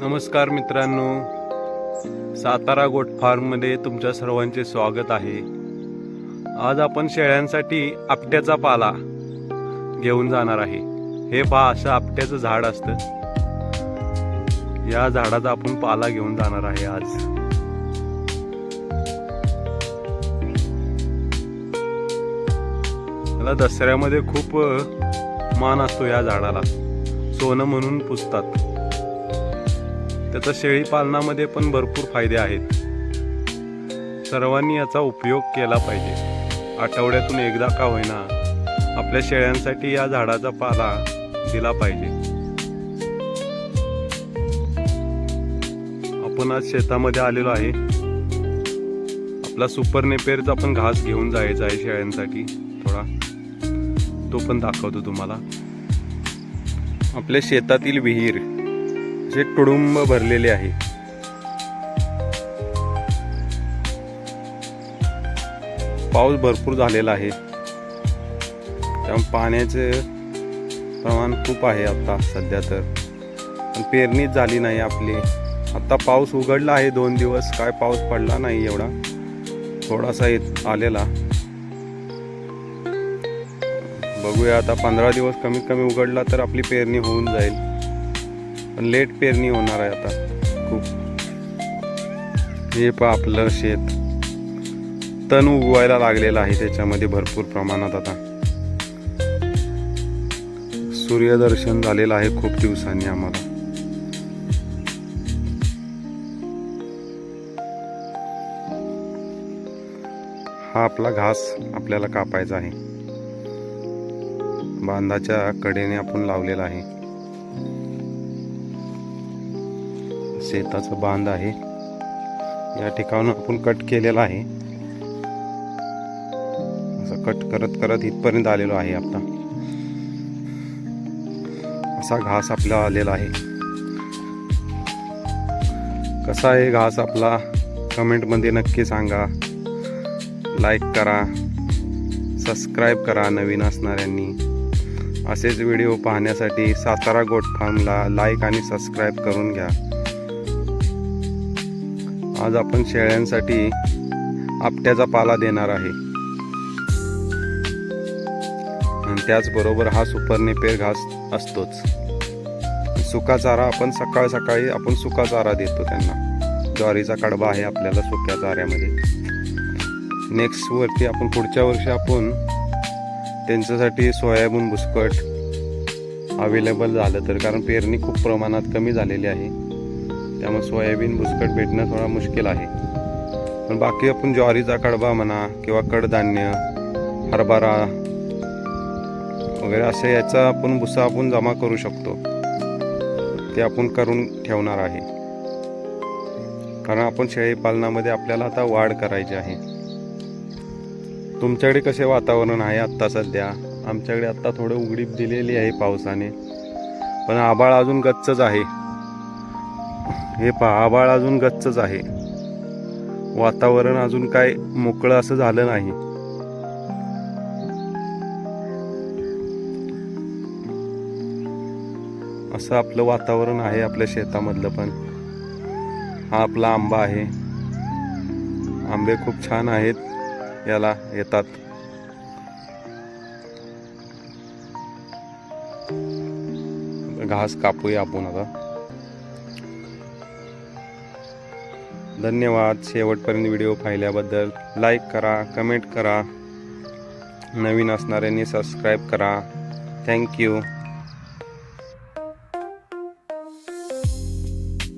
नमस्कार मित्रांनो. सातारा गोट फार्ममध्ये तुमच्या सर्वांचे स्वागत आहे. आज आपण शेळ्यांसाठी आपट्याचा पाला घेऊन जाणार आहे. हे पहा असं आपट्याचं झाड असतं. या झाडाचा आपण पाला घेऊन जाणार आहे आज. त्याला दसऱ्यामध्ये खूप मान असतो या झाडाला. सोनं म्हणून पुजतात. त्याचा शेळी पालनामध्ये पण भरपूर फायदे आहेत. सर्वांनी याचा उपयोग केला पाहिजे. आठवड्यातून एकदा का होईना आपल्या शेळ्यांसाठी या झाडाचा पाला दिला पाहिजे. आपण आज शेतामध्ये आलेलो आहे. आपला सुपर नेपेरचा आपण घास घेऊन जायचा आहे शेळ्यांसाठी थोडा. तो पण दाखवतो तुम्हाला. आपल्या शेतातील विहीर. जे तुडुंब भरलेले आहे. पाऊस भरपूर झालेला आहे. त्यामुळे पाण्याचे प्रमाण खूप आहे आता सध्या तर. पण पेरणीच झाली नाही आपली. आता पाऊस उघडला आहे दोन दिवस. काय पाऊस पडला नाही एवढा. थोडासा येत आलेला. बघूया आता पंधरा दिवस कमीत कमी उघडला तर आपली पेरणी होऊन जाईल. पण लेट पेरणी होणार आहे आता. खूप. हे पहा आपलं शेत. तण उगवायला लागलेलं आहे त्याच्यामध्ये भरपूर प्रमाणात आता. सूर्यदर्शन झालेलं आहे खूप दिवसांनी आम्हाला. हा आपला घास आपल्याला कापायचा आहे. बांधाच्या कडेने आपण लावलेला आहे. शेताचं बांध आहे. या ठिकाणून आपण कट केलेला आहे. असं कट करत करत इथपर्यंत आलेलो आहे आता. असा घास आपला आलेला आहे. कसा आहे घास आपला? कमेंटमध्ये नक्की सांगा. लाईक करा. सबस्क्राईब करा नवीन असणाऱ्यांनी. असेच व्हिडिओ पाहण्यासाठी सातारा गोट फार्मला लाईक आणि सबस्क्राईब करून घ्या. आज आपण शेळ्यांसाठी आपट्याचा पाला देणार आहे. आणि त्याचबरोबर हा सुपरनेपेर घास असतोच. सुका चारा आपण सकाळ सकाळी आपण सुका चारा देतो त्यांना. ज्वारीचा कडबा आहे आपल्याला सुक्या चाऱ्यामध्ये. नेक्स्ट वरती आपण पुढच्या वर्षी आपण त्यांच्यासाठी सोयाबीन बुसकट अवेलेबल झालं तर कारण पेरणी खूप प्रमाणात कमी झालेली आहे. त्यामुळे सोयाबीन भुसकट भेटणं थोडा मुश्किल आहे. पण बाकी आपण ज्वारीचा कडबा म्हणा किंवा कडधान्य हरभरा वगैरे असे याचा आपण भुसा आपण जमा करू शकतो. ते आपण करून ठेवणार आहे. कारण आपण शेळी पालनामध्ये आपल्याला आता वाढ करायची आहे. तुमच्याकडे कसे वातावरण आहे आत्ता सध्या? आमच्याकडे आत्ता थोडं उघडीप दिलेली आहे पावसाने. पण आबाळ अजून गच्चच आहे. हे पहा आबाळ अजून गच्चच आहे. वातावरण अजून काय मोकळं असं झालं नाही. असं आपलं वातावरण आहे आपल्या शेतामधलं पण. हा आपला आंबा आहे. आंबे खूप छान आहेत याला येतात. घास कापूया आपण आता. धन्यवाद. शेवटपर्यंत व्हिडिओ पाहिल्याबद्दल लाईक करा कमेंट करा. नवीन असणाऱ्यांनी सबस्क्राईब करा. थँक्यू